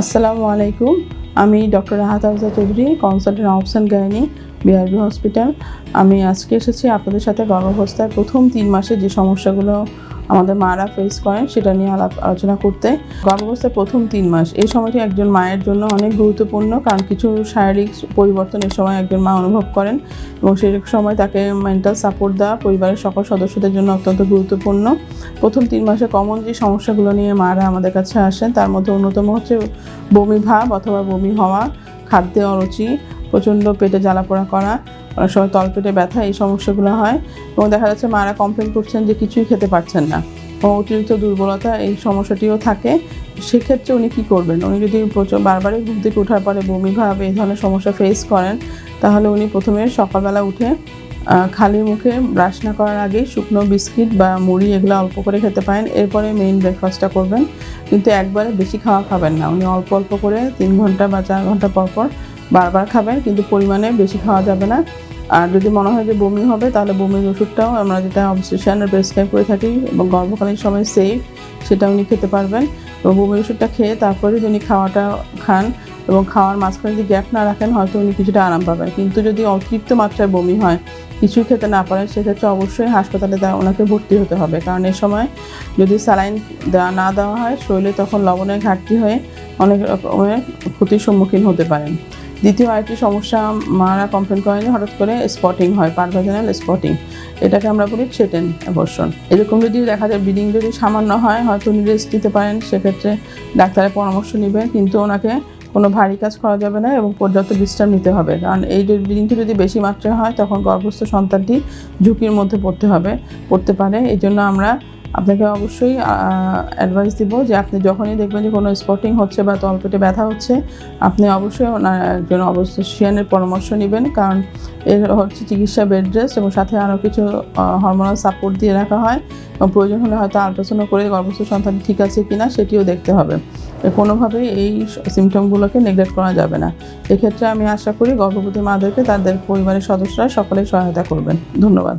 আসসালামু আলাইকুম। আমি ডক্টর রাহাত আফজা চৌধুরী কনসালটেন্ট অপশন গাইনি বিআরবি হসপিটাল আমি আজকে এসেছি আপনাদের সাথে গর্ভাবস্থার প্রথম তিন মাসে যে সমস্যাগুলো আমাদের মারা ফেস করেন, সেটা নিয়ে আলাপ আলোচনা করতে। গর্ভাবস্থার প্রথম তিন মাস, এই সময়টি একজন মায়ের জন্য অনেক গুরুত্বপূর্ণ, কারণ কিছু শারীরিক পরিবর্তন এই সময় একজন মা অনুভব করেন এবং সেই সময় তাকে মেন্টাল সাপোর্ট দেওয়া পরিবারের সকল সদস্যদের জন্য অত্যন্ত গুরুত্বপূর্ণ। প্রথম তিন মাসে কমন যে সমস্যাগুলো নিয়ে মারা আমাদের কাছে আসেন, তার মধ্যে অন্যতম হচ্ছে বমি ভাব অথবা বমি হওয়া, খাদ্যে অরুচি, প্রচণ্ড পেটে জ্বালাপোড়া করা, অনেক সময় তলপেটে ব্যথা, এই সমস্যাগুলো হয় এবং দেখা যাচ্ছে মারা কমপ্লেন করছেন যে কিছুই খেতে পারছেন না এবং অতিরিক্ত দুর্বলতা, এই সমস্যাটিও থাকে। সেক্ষেত্রে উনি কী করবেন? উনি যদি প্রচুর বারবারই ঘুম থেকে ওঠার পরে বমি ভাব, এই ধরনের সমস্যা ফেস করেন, তাহলে উনি প্রথমে সকালবেলা উঠে খালি মুখে ব্রাশ না করার আগে শুকনো বিস্কিট বা মুড়ি এগুলো অল্প করে খেতে পারেন। এরপরে মেইন ব্রেকফাস্টটা করবেন। কিন্তু একবারে বেশি খাওয়া খাবেন না। উনি অল্প অল্প করে তিন ঘণ্টা বা চার ঘণ্টা পর পর বারবার খাবেন, কিন্তু পরিমাণে বেশি খাওয়া যাবে না। আর যদি মনে হয় যে বমি হবে, তাহলে বমির ওষুধটাও আমরা যেটা অবস্টেশনের প্রেসক্রাইব করে থাকি এবং গর্ভকালীন সময় সেফ সেটা উনি খেতে পারবেন। এবং বমির ওষুধটা খেয়ে তারপরে যদি উনি খাওয়াটা খান এবং খাওয়ার মাঝখানে যদি গ্যাপ না রাখেন, হয়তো উনি কিছুটা আরাম পাবেন। কিন্তু যদি অতিরিক্ত মাত্রায় বমি হয় কিছুই খেতে না পারেন, সেক্ষেত্রে অবশ্যই হাসপাতালে ওনাকে ভর্তি হতে হবে। কারণ এ সময় যদি স্যালাইন দেওয়া না দেওয়া হয়, শরীরে তখন লবণের ঘাটতি হয়ে অনেক রকমের ক্ষতির সম্মুখীন হতে পারেন। দ্বিতীয় আরেকটি সমস্যা, মারা কমপ্লেন করেন হঠাৎ করে স্পটিং হয় পারভাজনাল স্পটিং এটাকে আমরা বলি চেটেন অ্যাবর্শন এরকম যদি দেখা যায় ব্লিডিং যদি সামান্য হয়, হয়তো উনি রেস্ট নিতে পারেন, সেক্ষেত্রে ডাক্তারের পরামর্শ নেবেন, কিন্তু ওনাকে কোনো ভারী কাজ করা যাবে না এবং পর্যাপ্ত বিশ্রাম নিতে হবে। কারণ এই ব্লিডিংটি যদি বেশি মাত্রায় হয়, তখন গর্ভস্থ সন্তানটি ঝুঁকির মধ্যে পড়তে হবে, পড়তে পারে। এই জন্য আমরা আপনাকে অবশ্যই অ্যাডভাইস দিব যে আপনি যখনই দেখবেন যে কোনো স্পটিং হচ্ছে বা তলপেটে ব্যথা হচ্ছে, আপনি অবশ্যই ওনার একজন অবস্থিয়ানের পরামর্শ নেবেন। কারণ এর হচ্ছে চিকিৎসা বেড রেস্ট এবং সাথে আরও কিছু হরমোনাল সাপোর্ট দিয়ে রাখা হয় এবং প্রয়োজন হলে হয়তো আলট্রাসাউন্ড করে গর্ভস্থ সন্তান ঠিক আছে কি না সেটিও দেখতে হবে। কোনোভাবেই এই সিমটমগুলোকে নেগলেক্ট করা যাবে না। এক্ষেত্রে আমি আশা করি গর্ভবতী মাদেরকে তাদের পরিবারের সদস্যরা সকলেই সহায়তা করবেন। ধন্যবাদ।